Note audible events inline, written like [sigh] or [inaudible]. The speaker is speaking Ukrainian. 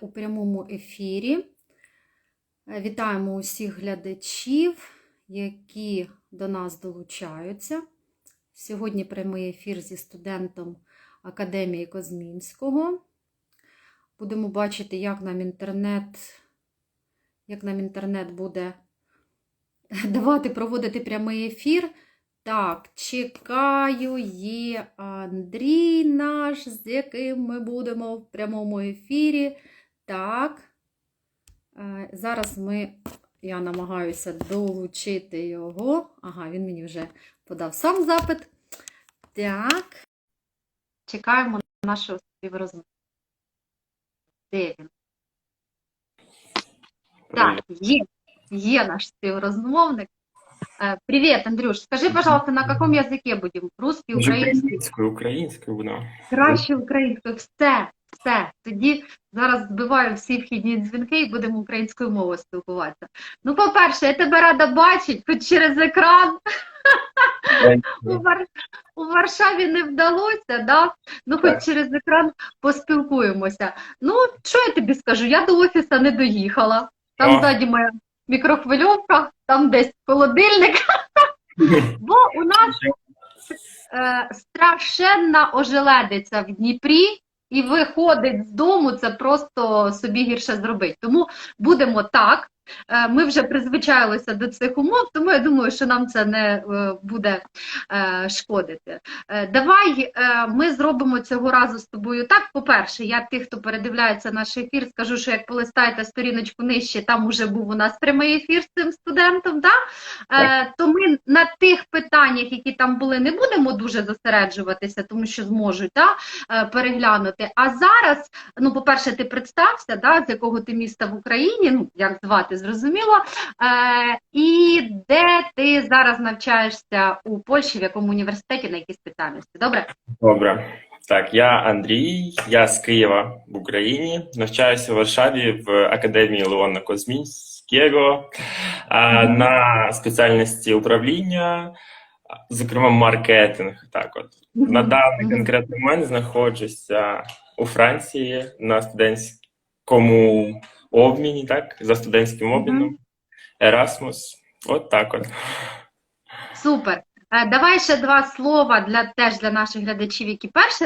у прямому ефірі. Е, Вітаємо усіх глядачів, які до нас долучаються. Сьогодні прямий ефір зі студентом Академії Козмінського. Будемо бачити, як нам інтернет, як нам інтернет буде [laughs] давати проводити прямий ефір. Так, чекаю, є Андрій наш, з яким ми будемо в прямому ефірі. Так. Е, Зараз ми, я намагаюся долучити його. Ага, він мені вже подав сам запит. Так. Чекаємо на нашого. Де він? Так, є, є наш співрозмовник. Э, Привет, Андрюш. Скажи, пожалуйста, на каком языке будем? Русский, український? Українською, українською будемо. Краще українською. Все, все. Тоді зараз збиваю всі вхідні дзвінки і будемо українською мовою спілкуватися. Ну, по-перше, я тебе рада бачити, хоч через екран. У, Вар... у Варшаві не вдалося, да? ну хоч Так. через екран поспілкуємося. Ну, що я тобі скажу? Я до офісу не доїхала. Там ззаді моя мікрохвильовка, там десь холодильник. [laughs] Бо у нас е, страшенна ожеледиця в Дніпрі, і виходить з дому, це просто собі гірше зробить. Тому будемо так. Е, Ми вже призвичаїлися до цих умов, тому я думаю, що нам це не е, буде е, шкодити. Давай ми зробимо цього разу з тобою так. По-перше, я тих, хто передивляється наш ефір, скажу, що як полистаєте сторіночку нижче, там уже був у нас прямий ефір з цим студентом. Да? То ми на тих питаннях, які там були, не будемо дуже зосереджуватися, тому що зможуть да, е, переглянути. А зараз, ну, по-перше, ти представся, да, з якого ти міста в Україні, ну, як звати, зрозуміло. Е, І де ти зараз навчаєшся у Польщі, в якому університеті, на якій спеціальності? Добре? Добре. Так, я Андрій, я з Києва в Україні. Навчаюся в Варшаві в Академії Леона Козмінського а, на спеціальності управління, зокрема маркетинг. Так, от на даний конкретний момент знаходжуся у Франції на студентському обміні, так, за студентським обміном. Erasmus. От так от. Супер. Е, Давай ще два слова для теж для наших глядачів, які перший